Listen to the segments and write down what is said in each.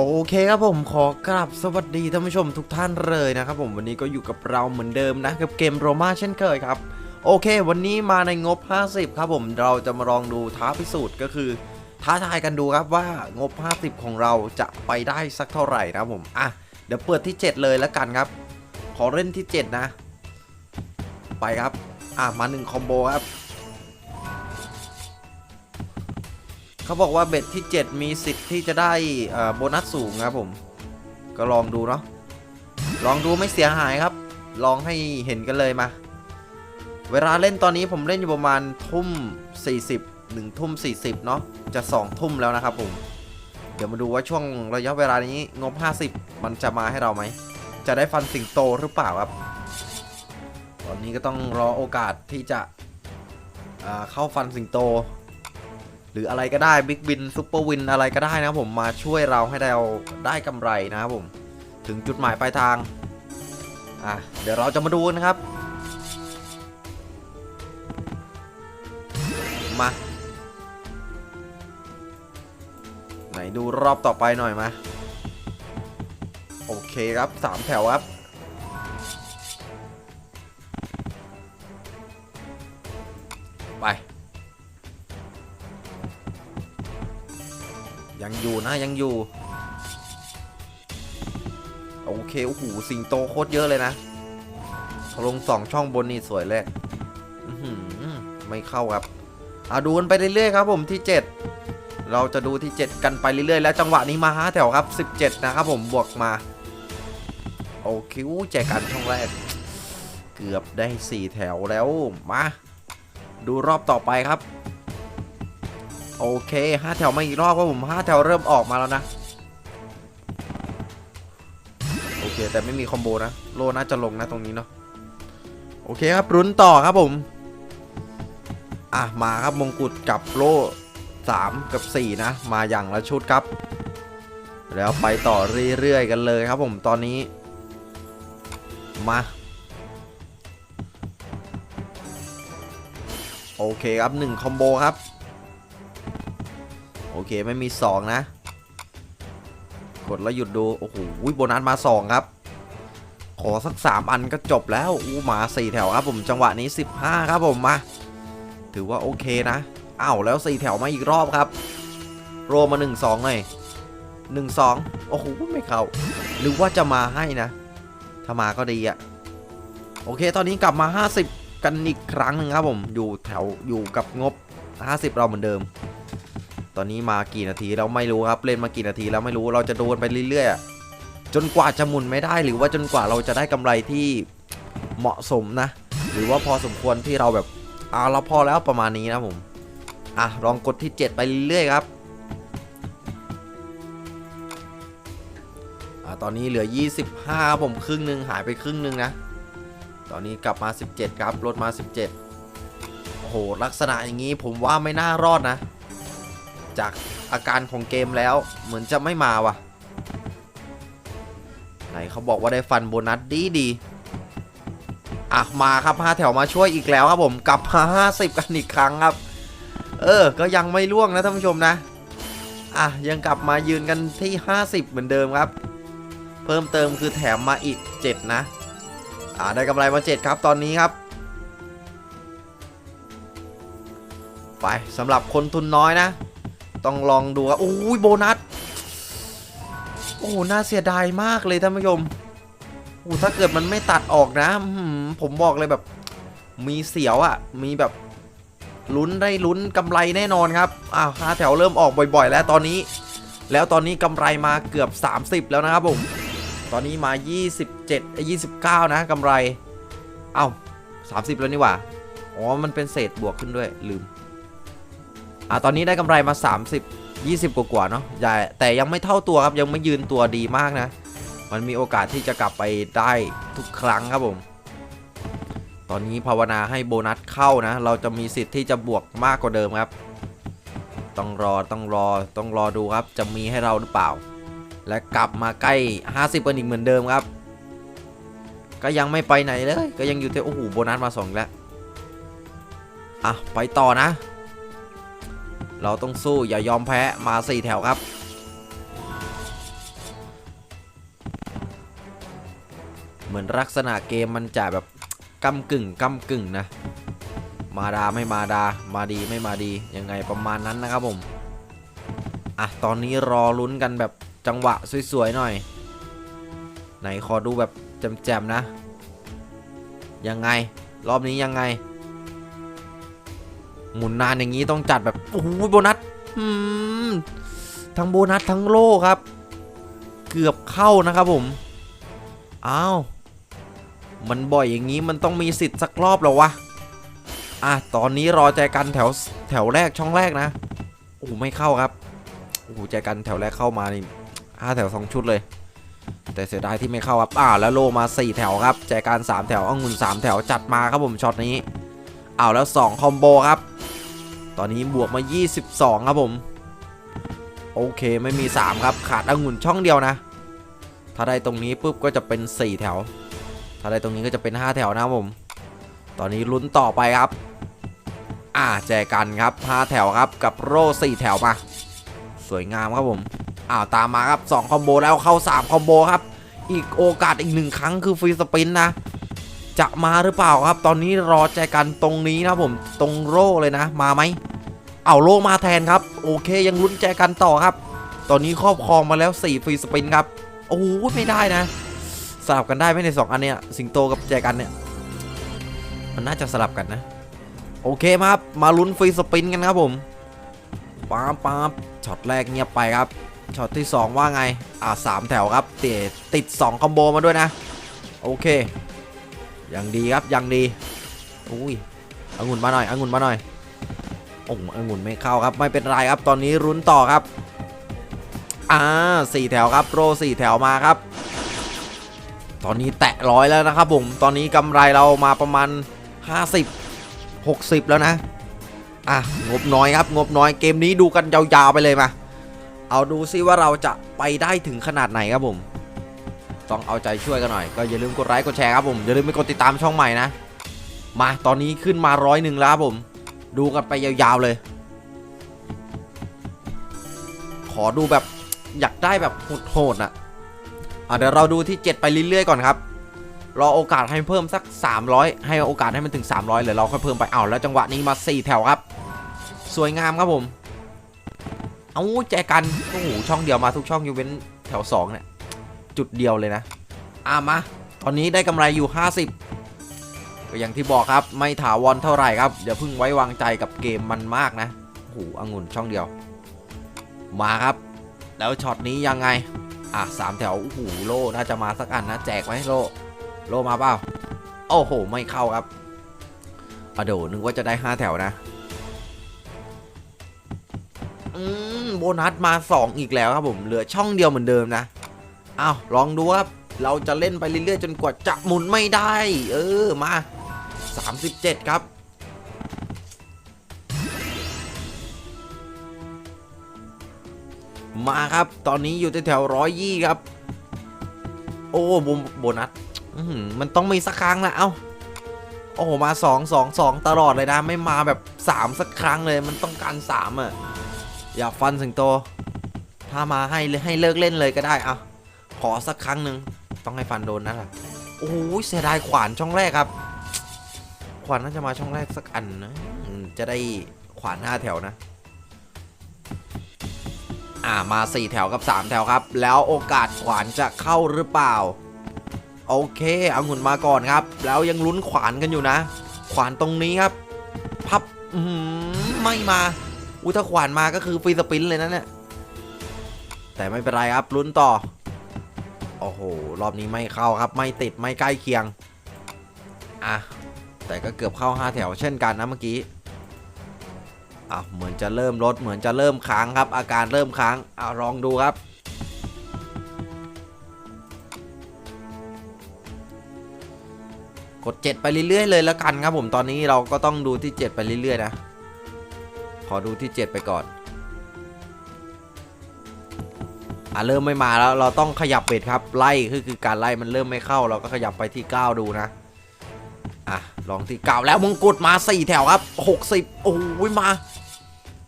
โอเคครับผมขอกราบสวัสดีท่านผู้ชมทุกท่านเลยนะครับผมวันนี้ก็อยู่กับเราเหมือนเดิมนะกับเกมโรมาเช่นเคยครับ โอเค วันนี้มาในงบ 50 ครับผมเราจะมาลองดูท้าพิสูจน์ก็คือ ท้าทายกันดูครับว่างบ 50 ของเราจะไปได้สักเท่าไหร่นะผมอะเดี๋ยวเปิดที่ 7 เลยแล้วกันครับ ขอเล่นที่ 7 นะ ไปครับ อะมา1คอมโบครับ เขาบอกว่าเบ็ดที่ 7 มีสิทธิ์ที่จะได้โบนัสสูงครับผม ก็ลองดูเนาะลองดูไม่เสียหายครับ ลองให้เห็นกันเลยมา เวลาเล่นตอนนี้ผมเล่นอยู่ประมาณทุ่ม 40 1ทุ่ม 40 เนาะจะ 2 ทุ่มแล้วนะครับผม เดี๋ยวมาดูว่าช่วงระยะเวลานี้งบ 50 มันจะมาให้เราไหม จะได้ฟันสิงโตหรือเปล่าครับ ตอนนี้ก็ต้องรอโอกาสที่จะเข้าฟันสิงโต หรืออะไรก็ได้บิ๊กบินซุปเปอร์วินอะไรก็ได้นะผมมาช่วยเราให้เราได้กำไรนะครับผมถึงจุดหมายปลายทางอะเดี๋ยวเราจะมาดูนะครับ มาไหนดูรอบต่อไปหน่อยมาโอเคครับสามแถวครับ ยังอยู่นะยังอยู่ โอเคโอ้โหสิงโตโคตรเยอะเลยนะลงสองช่องบนนี่สวยเลยไม่เข้าครับเอาดูกันไปเรื่อยๆครับ ผมที่ 7 เราจะดูที่ 7 กันไปเรื่อยๆ แล้วจังหวะนี้มาห้าแถวครับ 17 นะครับผมบวกมาโอเคแจกันช่องแรก เกือบได้ 4 แถวแล้วมาดูรอบต่อไปครับ โอเคห้าแถวมาอีกรอบครับผมห้าแถวเริ่มออกมาแล้วนะ โอเค แต่ไม่มีคอมโบนะ โลน่าจะลงนะตรงนี้เนาะโอเคครับรุนต่อครับผม อะ มาครับมงกุฎกับโล่3กับ 4 นะ มาอย่างละชุดครับ แล้วไปต่อเรื่อยๆกันเลยครับผมตอนนี้ มา โอเคครับ 1 คอมโบครับ อเคไม่มี 2 นะ กดแล้วหยุดดู โอ้โหโบนัสมา 2 ครับ ขอสัก 3 อันก็จบแล้ว อู้มา 4 แถวครับผมจังหวะนี้ 15 ครับผมมา ถือว่าโอเคนะอ้าวแล้ว 4 แถวมาอีกรอบครับ โรมา 1 2เลย1 2 โอ้โหไม่เข้า หรือว่าจะมาให้นะ ถ้ามาก็ดีอะโอเค ตอนนี้กลับมา 50 กันอีกครั้งหนึ่งครับผมอยู่แถวอยู่กับงบ 50 เราเหมือนเดิม อนนี้มากี่นาทีเราไม่รู้ครับเล่นมากี่นาทีแล้วไม่รู้เราจะโดนไปเรื่อยๆจนกว่าจะหมุนไม่ได้หรือว่าจนกว่าเราจะได้กำไรที่เหมาะสมนะ หรือว่าพอสมควรที่เราแบบอ่าเราพอแล้วประมาณนี้นะผมอะลองกดที่ 7 ไปเรื่อยๆครับอ่าตอนนี้เหลือ 25ครับผมครึ่งหนึ่งหายไปครึ่งหนึ่งนะ ตอนนี้กลับมา 17 ครับลดมา 17โอ้โหลักษณะอย่างนี้ผมว่าไม่น่ารอดนะ จากอาการของเกมแล้วเหมือนจะไม่มาว่ะไหนเขาบอกว่าได้ฟันโบนัสดีดีอะมาครับ5แถวมาช่วยอีกแล้วครับผมกลับมา50 กันอีกครั้งครับ เออ ก็ยังไม่ล่วงนะท่านผู้ชมนะอะยังกลับมายืนกันที่ 50 เหมือนเดิมครับ เพิ่มเติมคือแถมมาอีก 7 นะอ่าได้กำไรมา 7 ครับตอนนี้ครับไปสำหรับคนทุนน้อยนะ ต้องลองดูครับโอ้ยโบนัส โอ้หน่าเสียดายมากเลยท่านผู้ชมโอ้ถ้าเกิดมันไม่ตัดออกนะผมบอกเลยแบบ มีเสียวอะ่ะ มีแบบลุ้นได้ลุ้นกำไรแน่นอนครับอ้าวห้าแถวเริ่มออกบ่อยๆ แล้วตอนนี้ แล้วตอนนี้กำไรมาเกือบ 30 แล้วนะครับผม ตอนนี้มา 27เอ้ย29 นะกำไร เอา้า30 แล้วนี่หว่า อ๋อ มันเป็นเศษบวกขึ้นด้วยลืม อะตอนนี้ได้กำไรมา 30 20 กว่าๆเนาะใหญ่แต่ยังไม่เท่าตัวครับยังไม่ยืนตัวดีมากนะ มันมีโอกาสที่จะกลับไปได้ทุกครั้งครับผม ตอนนี้ภาวนาให้โบนัสเข้านะ เราจะมีสิทธิ์ที่จะบวกมากกว่าเดิมครับ ต้องรอต้องรอต้องรอดูครับ จะมีให้เราหรือเปล่า และกลับมาใกล้ 50กันอีกเหมือนเดิมครับ ก็ยังไม่ไปไหนเลย ก็ยังอยู่ที่โอ้โหโบนัสมาสองแล้วอะไปต่อนะ เราต้องสู้อย่ายอมแพ้มาสี่แถวครับ เหมือนลักษณะเกมมันจะแบบกำกึ่งกำกึ่งนะ มาดาไม่มาดา มาดีไม่มาดียังไงประมาณนั้นนะครับผมอะตอนนี้รอลุ้นกันแบบจังหวะสวยๆหน่อย ไหนขอดูแบบแจ่มๆนะ ยังไงรอบนี้ยังไง หมุนนานอย่างนี้ต้องจัดแบบโอ้โหโบนัสอืมทั้งโบนัสทั้งโล่ครับ เกือบเข้านะครับผมอ้าวมันบ่อยอย่างนี้มันต้องมีสิทธิ์สักรอบแล้ววะอะตอนนี้รอใจกันแถวแถวแรกช่องแรกนะโอ้โหไม่เข้าครับโอ้โหใจกันแถวแรกเข้ามานี่ห้าแถวสองชุดเลย แต่เสียดายที่ไม่เข้าครับอ่าแล้วโลมา 4 แถวครับแจกัน3แถวองุ่น3 แถวจัดมาครับผมช็อตนี้อ้าวแล้ว 2 คอมโบครับ ตอนนี้บวกมา 22 ครับผม โอเคไม่มี 3 ครับ ขาดองุ่นช่องเดียวนะ ถ้าได้ตรงนี้ปุ๊บก็จะเป็น 4 แถว ถ้าได้ตรงนี้ก็จะเป็น 5 แถวนะครับผม ตอนนี้ลุ้นต่อไปครับ อ่าแจกันครับ 5 แถวครับกับโร่4แถวมา สวยงามครับผมอ้าวตามมาครับ2คอมโบแล้วเข้า 3 คอมโบครับ อีกโอกาสอีกหนึ่งครั้งคือฟรีสปินนะ จะมาหรือเปล่าครับ ตอนนี้รอใจกันตรงนี้นะผมตรงโร่เลยนะ มาไหมเอาโล่มาแทนครับ โอเคยังลุ้นใจกันต่อครับ ตอนนี้ครอบครองมาแล้ว 4 ฟรีสปินครับโอ้โหไม่ได้นะ สลับกันได้ไหมใน 2 อันเนี้ยสิงโตกับแจกันเนี่ยมันน่าจะสลับกันนะ โอเคมาครับมาลุ้นฟรีสปินกันครับผมป๊าป๊าช็อตแรกเงียบไปครับช็อตที่ 2 ว่าไง อ่าสามแถวครับติดติด 2 คอมโบมาด้วยนะ โอเค ยังดีครับยังดีอุ้ยองุ่นมาหน่อยองุ่นมาหน่อยโอ้องุ่นไม่เข้าครับ ไม่เป็นไรครับตอนนี้รุ้นต่อครับอ่าสี่แถวครับโรสี่แถวมาครับ ตอนนี้แตะร้อยแล้วนะครับผมตอนนี้กำไรเรามาประมาณ 50 60 แล้วนะอะงบน้อยครับ งบน้อยเกมนี้ดูกันยาวๆไปเลยมา เอาดูซิว่าเราจะไปได้ถึงขนาดไหนครับผม ต้องเอาใจช่วยกันหน่อย ก็อย่าลืมกดไลค์กดแชร์ครับผม อย่าลืมไปกดติดตามช่องใหม่นะ มาตอนนี้ขึ้นมาร้อยหนึ่งแล้วครับผม ดูกันไปยาวๆเลย ขอดูแบบอยากได้แบบโหดๆน่ะอะเดี๋ยวเราดูที่ 7 ไปเรื่อยๆก่อนครับ รอโอกาสให้เพิ่มสัก 300 ให้โอกาสให้มันถึง 300เลยเราค่อยเพิ่มไปเอาแล้วจังหวะนี้มา 4 แถวครับ สวยงามครับผม เอาแจกันโอ้โหช่องเดียวมาทุกช่องอยู่เว้นแถว2เนี่ย จุดเดียวเลยนะอะมา ตอนนี้ได้กำไรอยู่ 50 ก็อย่างที่บอกครับไม่ถาวรเท่าไหร่ครับอย่าเพิ่งไว้วางใจกับเกมมันมากนะโอ้โหองุ่นช่องเดียว มาครับ แล้วช็อตนี้ยังไง อะสามแถวโอ้โหโลน่าจะมาสักอันนะแจกไหมโลโลมาเปล่าโอ้โห ไม่เข้าครับอโดนึกว่าจะได้ 5 แถวนะ อืม โบนัสมา 2 อีกแล้วครับผม เหลือช่องเดียวเหมือนเดิมนะ อ้าวลองดูครับ เราจะเล่นไปเรื่อยๆ จนกว่าจะหมุนไม่ได้ เออมา 37 ครับมาครับ ตอนนี้อยู่แถวร้อยยี่ครับ โอ้โบโบนัสมันต้องมีสักครั้งนะเอ้า โอ้มาสองสองสองตลอดเลยนะ ไม่มาแบบสามสักครั้งเลย มันต้องการสามอะ อย่าฟันสิงโต ถ้ามาให้ให้เลิกเล่นเลยก็ได้อะ ขอสักครั้งหนึ่งต้องให้ฟันโดนนะล่ะโอ้ยเสียดายขวานช่องแรกครับ ขวานน่าจะมาช่องแรกสักอันนะจะได้ขวานห้าแถวนะอ่ามา 4 แถวกับ 3 แถวครับ แล้วโอกาสขวานจะเข้าหรือเปล่า โอเคเอางุ่นมาก่อนครับ แล้วยังลุ้นขวานกันอยู่นะ ขวานตรงนี้ครับ พับไม่มาอุยถ้าขวานมาก็คือฟรีสปินเลยนะเนี่ยแต่ไม่เป็นไรครับลุ้นต่อ โอ้โห รอบนี้ไม่เข้าครับ ไม่ติด ไม่ใกล้เคียง อะ แต่ก็เกือบเข้า 5 แถวเช่นกันนะเมื่อกี้ อะ เหมือนจะเริ่มลด เหมือนจะเริ่มค้างครับ อาการเริ่มค้าง อะ ลองดูครับ กด 7 ไปเรื่อยๆเลยแล้วกันครับผม ตอนนี้เราก็ต้องดูที่ 7 ไปเรื่อยๆนะ ขอดูที่ 7 ไปก่อน เริ่มไม่มาแล้วเราต้องขยับเบ็ดครับไล่คือคือการไล่มันเริ่มไม่เข้า เราก็ขยับไปที่ 9 ดูนะอะลองที่9แล้วมงกุฎมา 4 แถวครับ 60 โอ้ยมา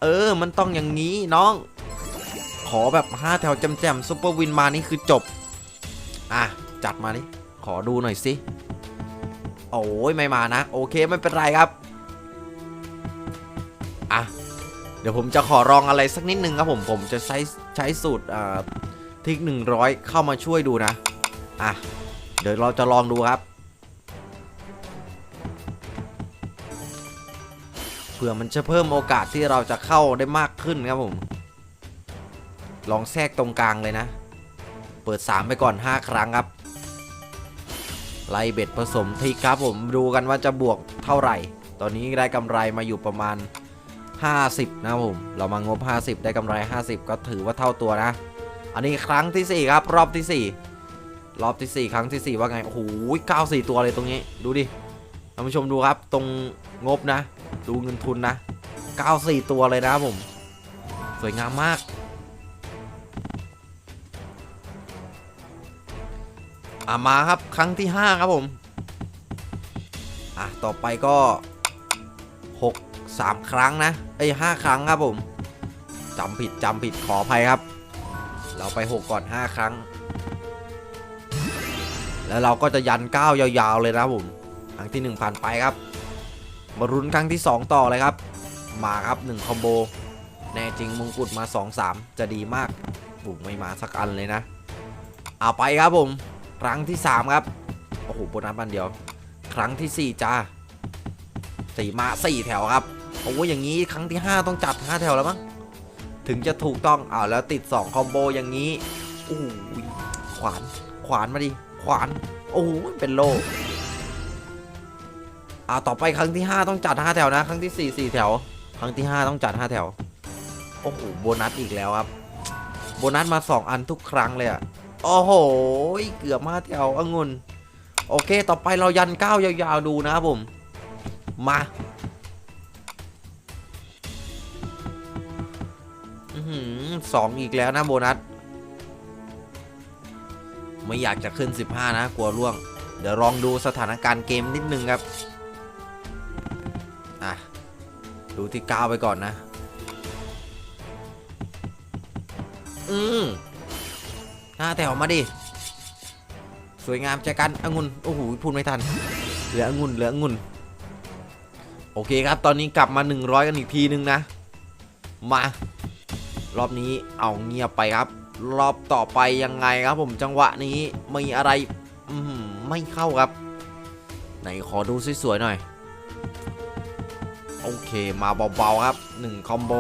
เออ มันต้องอย่างนี้น้อง ขอแบบ 5 แถวแจมๆซุปเปอร์วินมานี่คือจบ อะ จัดมานี่ขอดูหน่อยสิโอ้ยไม่มานะ โอเคไม่เป็นไรครับ อะ เดี๋ยวผมจะขอลองอะไรสักนิดนึงครับผมผมจะใช้ใช้สูตรอ่าทิก100เข้ามาช่วยดูนะ อะ เดี๋ยวเราจะลองดูครับเผื่อมันจะเพิ่มโอกาสที่เราจะเข้าได้มากขึ้นครับผม ลองแทรกตรงกลางเลยนะ เปิด 3 ไปก่อน 5 ครั้งครับ ไล่เบ็ดผสมทิกครับผมดูกันว่าจะบวกเท่าไหร่ ตอนนี้ได้กำไรมาอยู่ประมาณ 50 นะผม เรามางบ 50 ได้กำไร 50 ก็ถือว่าเท่าตัวนะ อันนี้ครั้งทีสี่4 ครับ รอบที่ 4 รอบที่ 4 ครั้งทีสี่ 4 ว่าไง โอ้โห94 ตัวเลยตรงนี้ ดูดิท่านผู้ชมดูครับ ตรงงบนะ ดูเงินทุนนะ 94 ตัวเลยนะผม สวยงามมาก อะมาครับ ครั้งที่ 5 ครับผม อะ ต่อไปก็ 6 3 ครั้งนะเอ้ย5ครั้งครับผมจำผิดจำผิดขออภัยครับ เราไป 6 ก่อน 5 ครั้ง แล้วเราก็จะยัน 9 ยาวๆเลยนะผมครั้งที่ 1 ผ่านไปครับ มารุนครั้งที่ 2 ต่อเลยครับ มาครับ 1 คอมโบ แน่จริงมงกุฎมา 2 3 จะดีมากบุ๋ไม่มาสักอันเลยนะเอาไปครับผม ครั้งที่ 3 ครับโอ้โหโบนัสบันเดียว ครั้งที่ 4จ้าสี่มา4แถวครับ โอ้ยอย่างนี้ครั้งที่ 5 ต้องจัด5แถวแล้วมั้งถึงจะถูกต้องอ้าวแล้วติด 2 คอมโบอย่างนี้โอ้โหขวานขวานมาดิขวานโอ้โหเป็นโลอ่าต่อไปครั้งที่ 5 ต้องจัด 5 แถวนะ ครั้งที่ 4 4 แถว ครั้งที่ 5 ต้องจัด 5 แถวโอ้โหโบนัสอีกแล้วครับ โบนัสมา 2 อันทุกครั้งเลยอะโอ้โหเกือบมาแถวองุ่นโอเค ต่อไปเรายันก้าวยาวๆดูนะครับผม มา สองอีกแล้วนะโบนัส ไม่อยากจะขึ้น 15 นะ กลัวร่วง เดี๋ยวลองดูสถานการณ์เกมนิดนึงครับ อะ ดูที่9ไปก่อนนะ อืมห้าแถวมาดิ สวยงามใจกันองุ่นโอ้โหพูดไม่ทัน เหลือองุ่นเหลือองุ่นโอเคครับ ตอนนี้กลับมา 100 กันอีกทีนึงนะ มา รอบนี้เอาเงียบไปครับ รอบต่อไปยังไงครับผมจังหวะนี้มีอะไรอืมไม่เข้าครับ ไหนขอดูสวยๆหน่อย โอเคมาเบาๆครับ1คอมโบ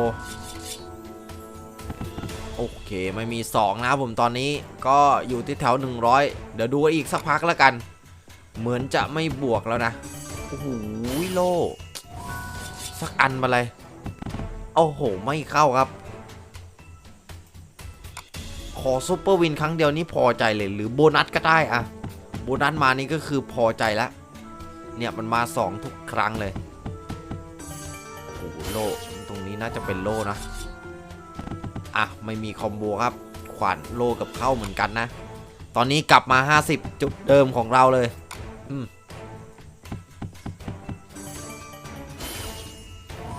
โอเคไม่มี 2 นะครับผมตอนนี้ก็อยู่ที่แถว 100 เดี๋ยวดูอีกสักพักแล้วกัน เหมือนจะไม่บวกแล้วนะ โอ้โหโล สักอันมาเลยโอ้โห ไม่เข้าครับ ขอซูเปอร์วินครั้งเดียวนี้พอใจเลยหรือโบนัสก็ได้อะโบนัสมานี่ก็คือพอใจแล้วเนี่ยมันมา 2 ทุกครั้งเลยโอ้โหโลตรงนี้น่าจะเป็นโลนะ อะ ไม่มีคอมโบครับ ขวานโลกับเข้าเหมือนกันนะ ตอนนี้กลับมา 50 จุดเดิมของเราเลยอืม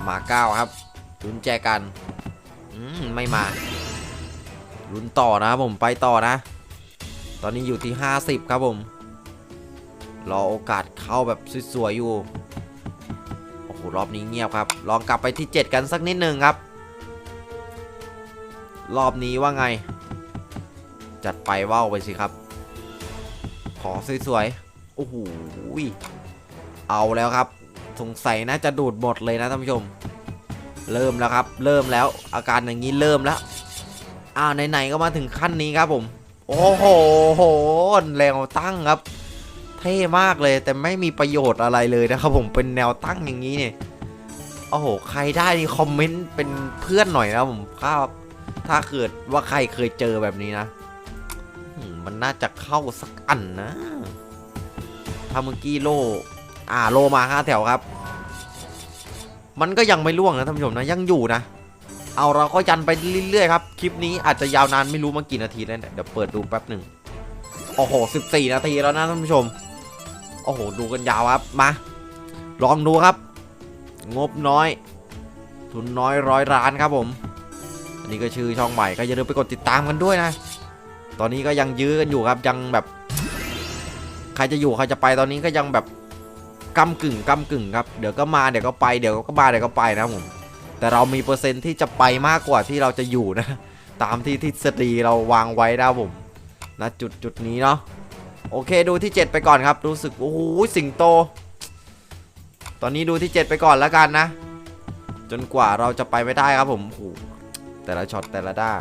มาเก้าครับลุ้นแจกัน อืม ไม่มา ลุ้นต่อนะครับผมไปต่อนะ ตอนนี้อยู่ที่ 50 ครับผม รอโอกาสเข้าแบบสวยๆอยู่ โอ้โห รอบนี้เงียบครับ ลองกลับไปที่ 7 กันสักนิดหนึ่งครับ รอบนี้ว่าไง จัดไปว่าวไปสิครับ ขอสวยๆ โอ้โห เอาแล้วครับ สงสัยน่าจะดูดหมดเลยนะท่านผู้ชม เริ่มแล้วครับ เริ่มแล้ว อาการอย่างนี้เริ่มแล้ว อ้าวไหนๆก็มาถึงขั้นนี้ครับผม โอ้โหโหแนวตั้งครับ เท่มากเลยแต่ไม่มีประโยชน์อะไรเลยนะครับผมเป็นแนวตั้งอย่างนี้เนี่ยโอ้โหใครได้นี่คอมเมนต์เป็นเพื่อนหน่อยนะผมถ้าถ้าเกิดว่าใครเคยเจอแบบนี้นะมมันน่าจะเข้าสักอันนะถ้าเมื่อกี้โลอ่าโลมาห้าแถวครับ มันก็ยังไม่ล่วงนะท่านผู้ชมนะยังอยู่นะ เอาเราก็ยันไปเรื่อยๆครับ คลิปนี้อาจจะยาวนานไม่รู้มากี่นาทีแล้วเดี๋ยวเปิดดูแป๊บหนึ่งโอ้โห 14 นาทีแล้วนะท่านผู้ชม โอ้โห ดูกันยาวครับ มา ลองดูครับ งบน้อย ทุนน้อยร้อยล้านครับผม อันนี้ก็ชื่อช่องใหม่ก็อย่าลืมไปกดติดตามกันด้วยนะ ตอนนี้ก็ยังยื้อกันอยู่ครับ ยังแบบ ใครจะอยู่ใครจะไปตอนนี้ก็ยังแบบกำกึ่งกำกึ่งครับ เดี๋ยวก็มาเดี๋ยวก็ไปเดี๋ยวก็มาเดี๋ยวก็ไปนะผม แต่เรามีเปอร์เซ็นต์ที่จะไปมากกว่าที่เราจะอยู่นะ ตามที่ทฤษฎีเราวางไว้นะผมนะจุดจุดนี้เนาะโอเคดูที่ 7 ไปก่อนครับ รู้สึกโอ้โหสิงโต ตอนนี้ดูที่ 7 ไปก่อนแล้วกันนะ จนกว่าเราจะไปไม่ได้ครับผมโอ้โหแต่ละช็อตแต่ละด้า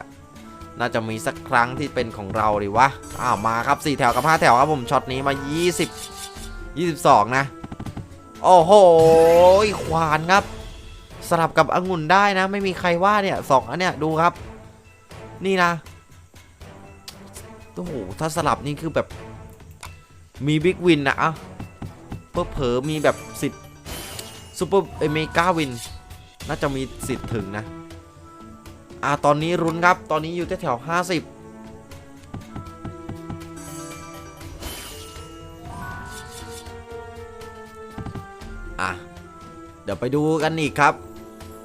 น่าจะมีสักครั้งที่เป็นของเราดีวะอ้าวมาครับ 4 แถวกับ 5 แถวครับผมช็อตนี้มา 20 22 นะ โอ้โหควานครับ สลับกับองุ่นได้นะ ไม่มีใครว่าเนี่ยสองอันเนี้ยดูครับ นี่นะโอ้โหถ้าสลับนี่คือแบบมีบิ๊กวินนะอะเพิ่เผอมีแบบสิทธิ์ซูเปอร์เอเมกาวินน่าจะมีสิทธิ์ถึงนะอ่าตอนนี้รุนครับ ตอนนี้อยู่แถวห้าสิบอะ เดี๋ยวไปดูกันอีกครับ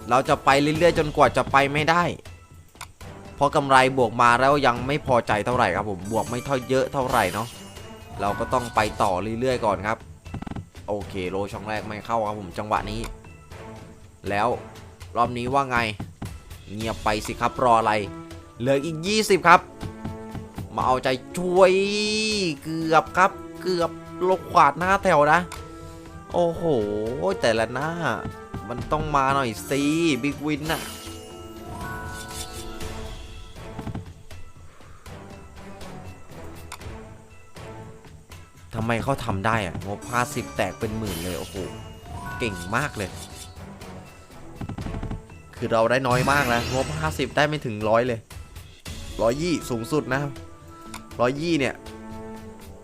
เราจะไปเรื่อยๆจนกว่าจะไปไม่ได้ เพราะกำไรบวกมาแล้วยังไม่พอใจเท่าไหร่ครับผมบวกไม่เท่าเยอะเท่าไหร่เนาะเราก็ต้องไปต่อเรื่อยๆก่อนครับ โอเคโลช่องแรกไม่เข้าครับผมจังหวะนี้ แล้วรอบนี้ว่าไง เงียบไปสิครับรออะไร เหลืออีก 20 ครับ มาเอาใจช่วยเกือบครับ เกือบลกขวาดหน้าแถวนะ โอ้โห แต่ละหน้า มันต้องมาหน่อยสิบิ๊กวินน่ะทำไมเขาทำได้อะงบ50 แตกเป็นหมื่นเลย โอ้โห เก่งมากเลย คือเราได้น้อยมากนะงบ50 ได้ไม่ถึงร้อยเลยร้อยยี่สูงสุดนะร้อยยี่เนี่ย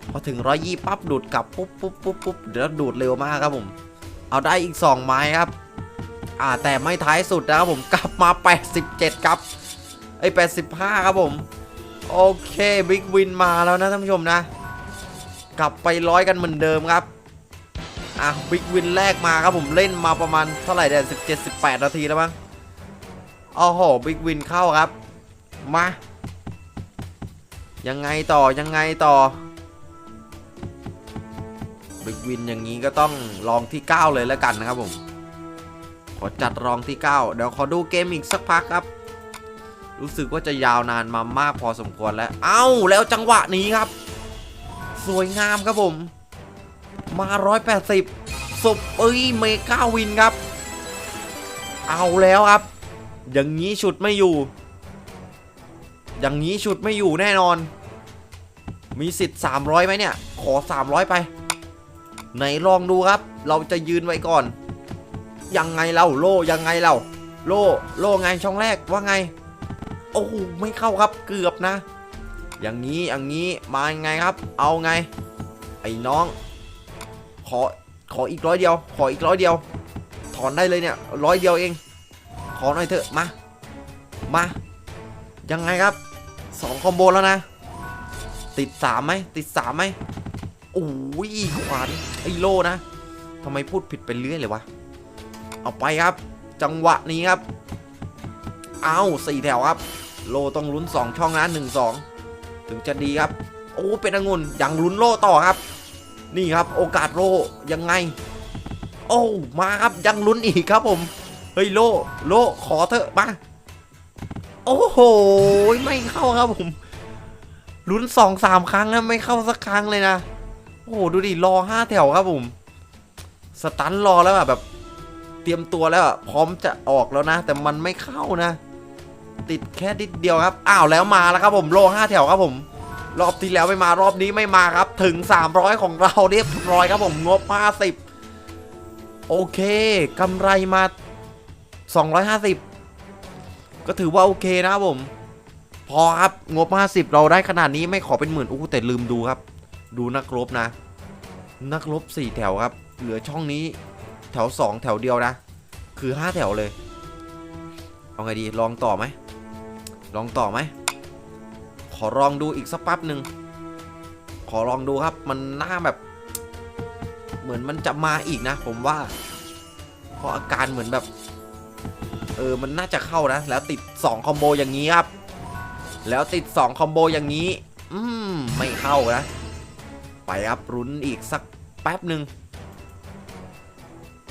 พอถึงร้อยยี่ปั๊บดูดกลับปุ๊บปุ๊บปุ๊บปุ๊บเดี๋ยวดูดเร็วมากครับผม เอาได้อีก 2 ไม้ครับ อ่าแต่ไม่ท้ายสุดนะครับผมกลับมา 87 ครับไอ้85 ครับผม โอเคบิ๊กวินมาแล้วนะท่านผู้ชมนะ กลับไปร้อยกันเหมือนเดิมครับอะบิ๊กวินแรกมาครับผมเล่นมาประมาณเท่าไหร่เดี๋ยว17 18 นาทีแล้วมั้งโอ้โหบิ๊กวินเข้าครับ มา ยังไงต่อยังไงต่อบิ๊กวินอย่างนี้ก็ต้องลองที่ 9 เลยแล้วกันนะครับผม อจัดรองที่ 9 เดี๋ยวขอดูเกมอีกสักพักครับ รู้สึกว่าจะยาวนานมามากพอสมควรแล้ว เอ้าแล้วจังหวะนี้ครับ สวยงามครับผม มา 180ศพเอ้ยเมกาวินครับ เอาแล้วครับ อย่างนี้ฉุดไม่อยู่ อย่างนี้ฉุดไม่อยู่แน่นอน มีสิทธิ์ 300ไหมเนี่ย ขอ 300 ไป ไหนลองดูครับ เราจะยืนไว้ก่อน ยังไงเราโลยังไงเราโลโลไงช่องแรกว่าไง โอ้โหไม่เข้าครับเกือบนะ อย่างนี้อย่างนี้มาไงครับ เอาไง ไอ้น้อง ขอขออีกร้อยเดียว ขออีกร้อยเดียว ถอนได้เลยเนี่ยร้อยเดียวเอง ขอหน่อยเถอะมามายังไงครับสองคอมโบแล้วนะ ติดสามไหมติดสามไหมโอ้ยขวานไอ้โลนะทำไมพูดผิดไปเรื่อยเลยวะ เอาไปครับ จังหวะนี้ครับ เอาสี่แถวครับ โลต้องลุ้นสองช่องนะหนึ่งสองถึงจะดีครับ โอ้เป็นองุ่นยังลุ้นโลต่อครับ นี่ครับโอกาสโลยังไง โอ้มาครับยังลุ้นอีกครับผม เฮ้ยโลโลขอเถอะมาโอ้โหไม่เข้าครับผมลุ้นสองสามครั้งนะไม่เข้าสักครั้งเลยนะ โอ้โหดูดิรอห้าแถวครับผม สตันรอแล้วแบบ เตรียมตัวแล้วอะพร้อมจะออกแล้วนะ แต่มันไม่เข้านะ ติดแค่นิดเดียวครับ อ้าวแล้วมาแล้วครับผมโลห้าแถวครับผม รอบที่แล้วไม่มารอบนี้ไม่มาครับ ถึง 300 ของเราเรียบร้อยครับผมงบ 50 โอเคกำไรมา 250 ก็ถือว่าโอเคนะครับผม พอครับงบ 50 เราได้ขนาดนี้ไม่ขอเป็นหมื่นอู้แต่ลืมดูครับ ดูนักรบนะ นักรบสี่แถวครับ เหลือช่องนี้ แถวสองแถวเดียวนะ คือห้าแถวเลย เอาไงดีลองต่อไหม ลองต่อไหม ขอลองดูอีกสักแป๊บหนึ่ง ขอลองดูครับมันหน่าแบบ เหมือนมันจะมาอีกนะ ผมว่าเพราะอาการเหมือนแบบ เออมันน่าจะเข้านะ แล้วติด 2 คอมโบอย่างนี้ครับ แล้วติด 2 คอมโบอย่างนี้ อืมไม่เข้านะ ไปครับรุ้นอีกสักแป๊บหนึ่ง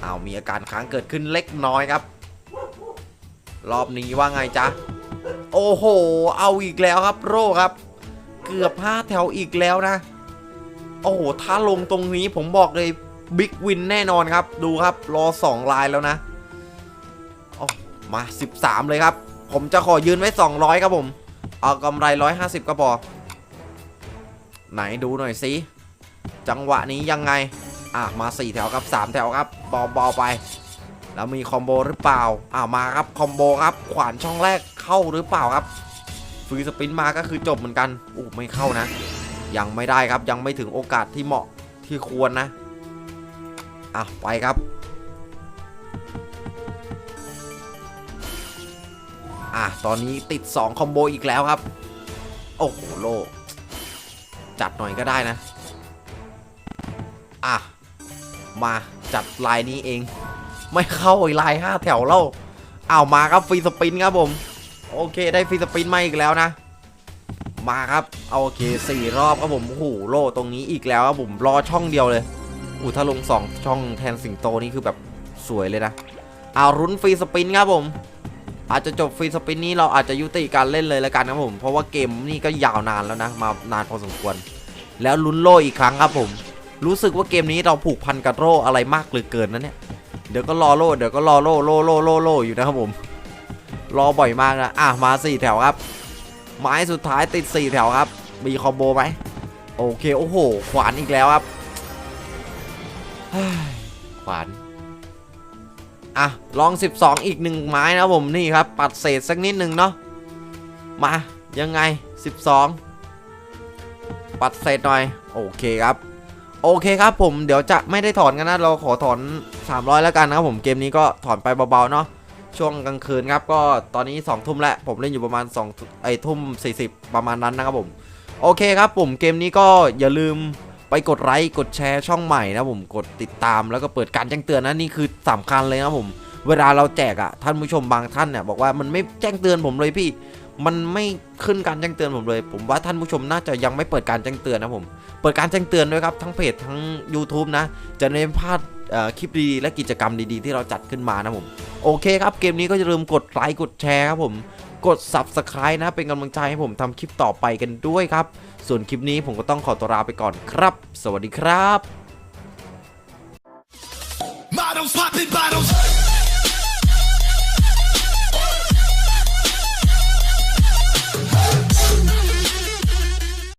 เอามีอาการค้างเกิดขึ้นเล็กน้อยครับ รอบนี้ว่าไงจ๊ะ โอ้โห เอาอีกแล้วครับโรครับ เกือบ5แถวอีกแล้วนะ โอ้โห ถ้าลงตรงนี้ผมบอกเลยบิ๊กวินแน่นอนครับ ดูครับ รอ2ลายแล้วนะโอ้มา 13 เลยครับ ผมจะขอยืนไว้ 200 ครับผม เอากำไร 150 ก็พอไหนดูหน่อยสิ จังหวะนี้ยังไง อะมา 4 แถวครับ 3 แถวครับเบาๆไป แล้วมีคอมโบหรือเปล่าอ่ามาครับคอมโบครับ ขวานช่องแรกเข้าหรือเปล่าครับฟรีสปินมาก็คือจบเหมือนกันอู้ไม่เข้านะ ยังไม่ได้ครับยังไม่ถึงโอกาสที่เหมาะที่ควรนะอะไปครับอะตอนนี้ติด 2 คอมโบอีกแล้วครับ โอ้โหโลจัดหน่อยก็ได้นะ มาจัดลายนี้เอง ไม่เข้าอีลาย5แถวแล้วอ้ามาครับฟรีสปินครับผม โอเคได้ฟรีสปินมาอีกแล้วนะ มาครับโอเคสี่รอบครับผมโอ้โหโลตรงนี้อีกแล้วครับผมรอช่องเดียวเลยอู้ถ้าลง2ช่องแทนสิงโตนี่คือแบบสวยเลยนะเอารุ้นฟรีสปินครับผม อาจจะจบฟรีสปินนี้เราอาจจะยุติการเล่นเลยแล้วกันครับผม เพราะว่าเกมนี่ก็ยาวนานแล้วนะมานานพอสมควร แล้วลุ้นโลอีกครั้งครับผม รู้สึกว่าเกมนี้เราผูกพันกับโลอะไรมากเหลือเกินนะเนี่ย เดี๋ยวก็รอโลเดี๋ยวก็รอโลโลโลโลโลอยู่นะครับผม รอบ่อยมากนะ อะมา4แถวครับ ไม้สุดท้ายติด4แถวครับ มีคอมโบไหมโอเค โอ้โห ขวานอีกแล้วครับขวาน อะ ลอง 12 อีกหนึ่งไม้นะผมนี่ครับ ปัดเศษสักนิดหนึ่งเนาะ มา ยังไง 12 ปัดเศษหน่อย โอเคครับ โอเคครับผมเดี๋ยวจะไม่ได้ถอนกันนะ เราขอถอน 300 แล้วกันนะครับผมเกมนี้ก็ถอนไปเบาๆเนาะช่วงกลางคืนครับก็ตอนนี้2ทุ่มแล้วผมเล่นอยู่ประมาณ2ไอ้ทุ่ม 40 ประมาณนั้นนะครับผมโอเคครับผมเกมนี้ก็อย่าลืมไปกดไลค์กดแชร์ช่องใหม่นะผมกดติดตามแล้วก็เปิดการแจ้งเตือนนะนี่คือสำคัญเลยนะผม เวลาเราแจกอะ่ะท่านผู้ชมบางท่านเนี่ยบอกว่ามันไม่แจ้งเตือนผมเลยพี่ มันไม่ขึ้นการแจ้งเตือนผมเลย ผมว่าท่านผู้ชมน่าจะยังไม่เปิดการแจ้งเตือนนะผม เปิดการแจ้งเตือนด้วยครับทั้งเพจทั้ง YouTube นะ จะได้ไม่พลาดคลิปดีๆและกิจกรรมดีๆ ที่เราจัดขึ้นมานะผม โอเคครับเกมนี้ก็อย่าลืมกดไลค์กดแชร์ครับผม กด Subscribe นะเป็นกำลังใจให้ผมทำคลิปต่อไปกันด้วยครับ ส่วนคลิปนี้ผมก็ต้องขอตัวลาไปก่อนครับ สวัสดีครับ Models popping bottles.